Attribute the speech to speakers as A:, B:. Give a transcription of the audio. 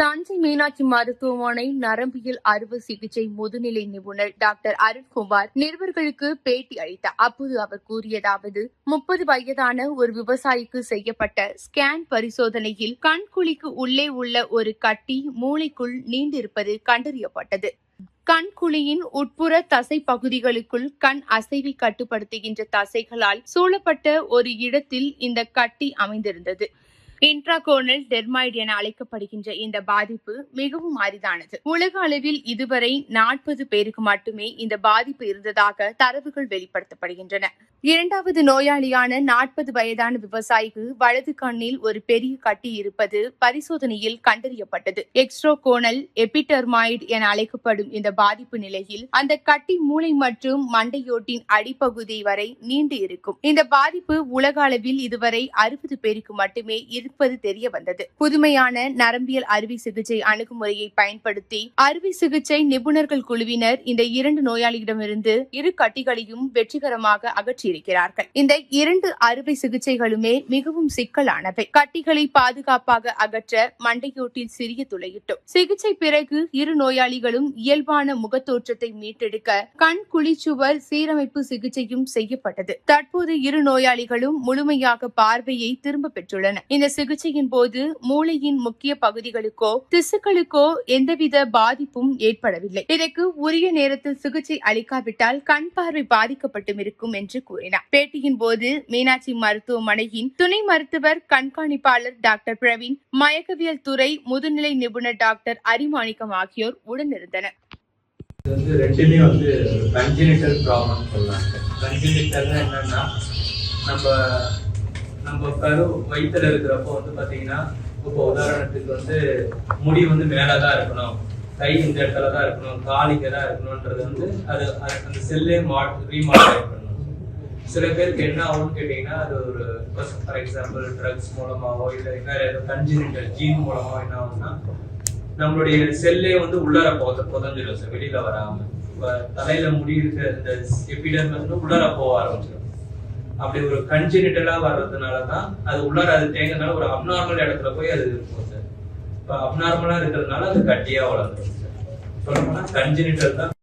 A: தஞ்சை மீனாட்சி மருத்துவமனை நரம்பியல் அறுவை சிகிச்சை முதுநிலை நிபுணர் டாக்டர் அருண்குமார் நிருபர்களுக்கு பேட்டி அளித்தார். அப்போது அவர் கூறியதாவது முப்பது வயதான ஒரு விவசாயிக்கு செய்யப்பட்ட ஸ்கேன் பரிசோதனையில் கண்குழிக்கு உள்ளே உள்ள ஒரு கட்டி மூளைக்குள் நீண்டிருப்பது கண்டறியப்பட்டது. கண்குழியின் உட்புற தசை பகுதிகளுக்குள் கண் அசைவை கட்டுப்படுத்துகின்ற தசைகளால் சூழப்பட்ட ஒரு இடத்தில் இந்த கட்டி அமைந்திருந்தது. இன்ட்ராகோனல் டெர்மாய்டு என அழைக்கப்படுகின்ற இந்த பாதிப்பு மிகவும் அரிதானது. உலக அளவில் இதுவரை நாற்பது பேருக்கு மட்டுமே இந்த பாதிப்பு இருந்ததாக தரவுகள் வெளிப்படுத்தப்படுகின்றன. இரண்டாவது நோயாளியான நாற்பது வயதான விவசாயிக்கு வலது கண்ணில் ஒரு பெரிய கட்டி இருப்பது பரிசோதனையில் கண்டறியப்பட்டது. எக்ஸ்ட்ரோகோனல் எபிடெர்மாய்டு என அழைக்கப்படும் இந்த பாதிப்பு நிலையில் அந்த கட்டி மூளை மற்றும் மண்டையோட்டின் அடிப்பகுதி வரை நீண்டு இருக்கும். இந்த பாதிப்பு உலக அளவில் இதுவரை அறுபது பேருக்கு மட்டுமே இருப்பது தெரிய வந்தது புதுமையான நரம்பியல் அறுவை சிகிச்சை அணுகுமுறையை பயன்படுத்தி அறுவை சிகிச்சை நிபுணர்கள் குழுவினர் இந்த இரண்டு நோயாளியிடமிருந்து இரு கட்டிகளையும் வெற்றிகரமாக அகற்றியிருக்கிறார்கள். இந்த இரண்டு அறுவை சிகிச்சைகளுமே மிகவும் சிக்கலானவை. கட்டிகளை பாதுகாப்பாக அகற்ற மண்டையோட்டில் சிறிய துளையிட்டோம். சிகிச்சை பிறகு இரு நோயாளிகளும் இயல்பான முகத்தோற்றத்தை மீட்டெடுக்க கண் குழிச்சுவர் சீரமைப்பு சிகிச்சையும் செய்யப்பட்டது. தற்போது இரு நோயாளிகளும் முழுமையாக பார்வையை திரும்ப பெற்றுள்ளனர். இந்த சிகிச்சையின் போது மூளையின் முக்கிய பகுதிகளுக்கோ திசுக்களுக்கோ எந்தவித பாதிப்பும் ஏற்படவில்லை. இதற்கு உரிய நேரத்தில் சிகிச்சை அளிக்காவிட்டால் கண் பார்வை பாதிக்கப்பட்டும் இருக்கும் என்று கூறினார். பேட்டியின் போது மீனாட்சி மருத்துவமனையின் துணை மருத்துவர் கண்காணிப்பாளர் டாக்டர் பிரவீன் மயக்கவியல் துறை முதுநிலை நிபுணர் டாக்டர் அரிமாணிக்கம் ஆகியோர் உடனிருந்தனர்.
B: வந்து ரெண்டுலேயும் வந்து கன்ஜினிட்டல் ப்ராப்ளம் சொல்லலாம் கன்ஜினிட்டல்னா என்னன்னா நம்ம நம்ம கரு வயிற்றுல இருக்கிறப்போ வந்து பார்த்தீங்கன்னா இப்போ உதாரணத்துக்கு வந்து முடி வந்து மேலே தான் இருக்கணும். கை இந்த இடத்துல தான் இருக்கணும். கால் இங்கே தான் இருக்கணுன்றது வந்து அது அந்த செல்லே மாட் ரீமாடலேட் பண்ணணும். சில பேருக்கு என்ன ஆகும்னு கேட்டீங்கன்னா அது ஒரு ஃபார் எக்ஸாம்பிள் ட்ரக்ஸ் மூலமாவோ இல்லை வேற ஏதோ கன்ஜெனிட்டல் ஜீன் மூலமாவோ என்ன ஆகும்னா நம்மளுடைய செல்லே வந்து உள்ளார போத புதஞ்சிடும் சார் வெளியில வராம. இப்போ தலையில முடி இருக்கிற இந்த எபிடர்ம் வந்து உள்ளார போக ஆரம்பிச்சிடும் அப்படி ஒரு கன்ஜெனிட்டலா வர்றதுனால தான் அது உள்ளார அது தேங்கினால ஒரு அப்நார்மல் இடத்துல போய் அது இருக்கும் சார். இப்போ அப்நார்மலா இருக்கிறதுனால அது கட்டியா வளர்ந்துடும் சார். சொல்லணும்னா கன்ஜெனிட்டல் தான்